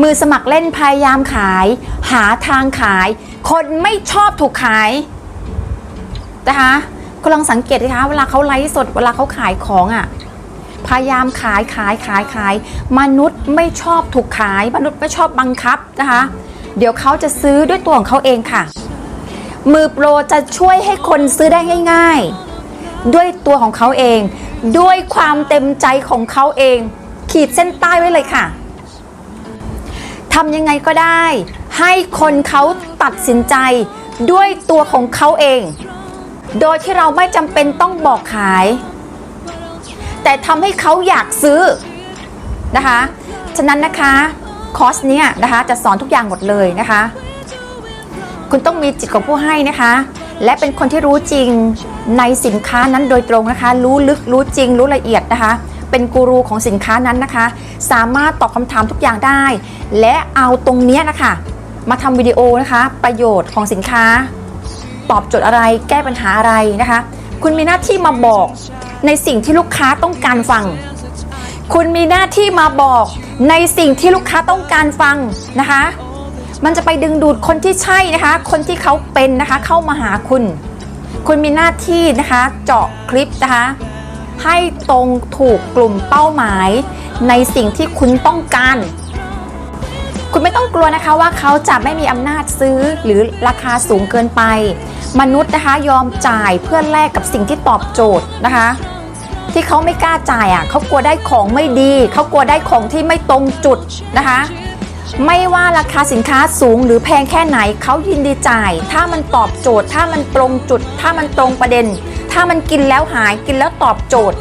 มือสมัครเล่นพยายามขาย หาทางขาย คนไม่ชอบถูกขายนะคะคุณลองสังเกตดิคะเวลาเขาไลฟ์สดเวลาเขาขายของอะ่ะพยายามขายขายขายขาย มนุษย์ไม่ชอบถูกขาย มนุษย์ไม่ชอบบังคับนะคะ เดี๋ยวเขาจะซื้อด้วยตัวของเขาเองค่ะ มือโปรจะช่วยให้คนซื้อได้ง่าย ๆ ด้วยตัวของเขาเอง ด้วยความเต็มใจของเขาเอง ขีดเส้นใต้ไว้เลยค่ะ ทำยังไงก็ได้ ให้คนเขาตัดสินใจด้วยตัวของเขาเอง โดยที่เราไม่จำเป็นต้องบอกขาย แต่ทำให้เขาอยากซื้อนะคะ ฉะนั้นนะคะคอร์สเนี้ยนะคะจะสอนทุกอย่างหมดเลยนะคะ คุณต้องมีจิตของผู้ให้นะคะ และเป็นคนที่รู้จริงในสินค้านั้นโดยตรงนะคะ รู้ลึกรู้จริงรู้ละเอียดนะคะ เป็นกูรูของสินค้านั้นนะคะ สามารถตอบคำถามทุกอย่างได้ และเอาตรงเนี้ยนะคะ มาทำวิดีโอนะคะ ประโยชน์ของสินค้า ตอบโจทย์อะไรแก้ปัญหาอะไรนะคะ คุณมีหน้าที่มาบอกในสิ่งที่ลูกค้าต้องการฟัง คุณมีหน้าที่มาบอกในสิ่งที่ลูกค้าต้องการฟังนะคะ มันจะไปดึงดูดคนที่ใช่นะคะ คนที่เขาเป็นนะคะเข้ามาหาคุณ คุณมีหน้าที่นะคะ เจาะคลิปนะคะ ให้ตรงถูกกลุ่มเป้าหมาย ในสิ่งที่คุณต้องการ คุณไม่ต้องกลัวนะคะว่าเขาจะไม่มีอำนาจซื้อหรือราคาสูงเกินไป มนุษย์นะคะยอมจ่ายเพื่อแลกกับสิ่งที่ตอบโจทย์นะคะ ที่เขาไม่กล้าจ่ายอะเขากลัวได้ของไม่ดีเขากลัวได้ของที่ไม่ตรงจุดนะคะไม่ว่าราคาสินค้าสูงหรือแพงแค่ไหนเขายินดีจ่าย ถ้ามันตอบโจทย์ ถ้ามันตรงจุด ถ้ามันตรงประเด็น ถ้ามันกินแล้วหายกินแล้วตอบโจทย์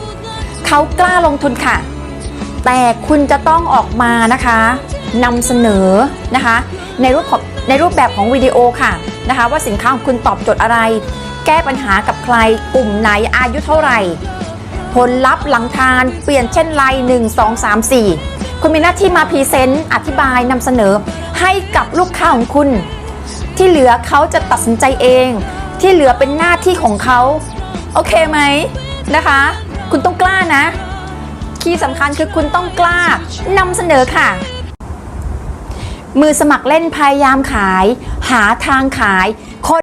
เขากล้าลงทุนค่ะ แต่คุณจะต้องออกมานะคะนำเสนอนะคะ ในรูปของในรูปแบบของวิดีโอค่ะนะคะว่าสินค้าของคุณตอบโจทย์อะไร แก้ปัญหากับใครกลุ่มไหนอายุเท่าไหร่ ผลลัพธ์หลังทานเปลี่ยนเช่นไร1 2 3 4คุณมีหน้าที่มาพรีเซนต์อธิบายนำเสนอให้กับลูกค้าของคุณ ที่เหลือเขาจะตัดสินใจเอง ที่เหลือเป็นหน้าที่ของเขา โอเคไหมนะคะ คุณต้องกล้านะ คีย์สำคัญคือคุณต้องกล้านำเสนอค่ะ มือสมัครเล่นพยายามขาย หาทางขายคน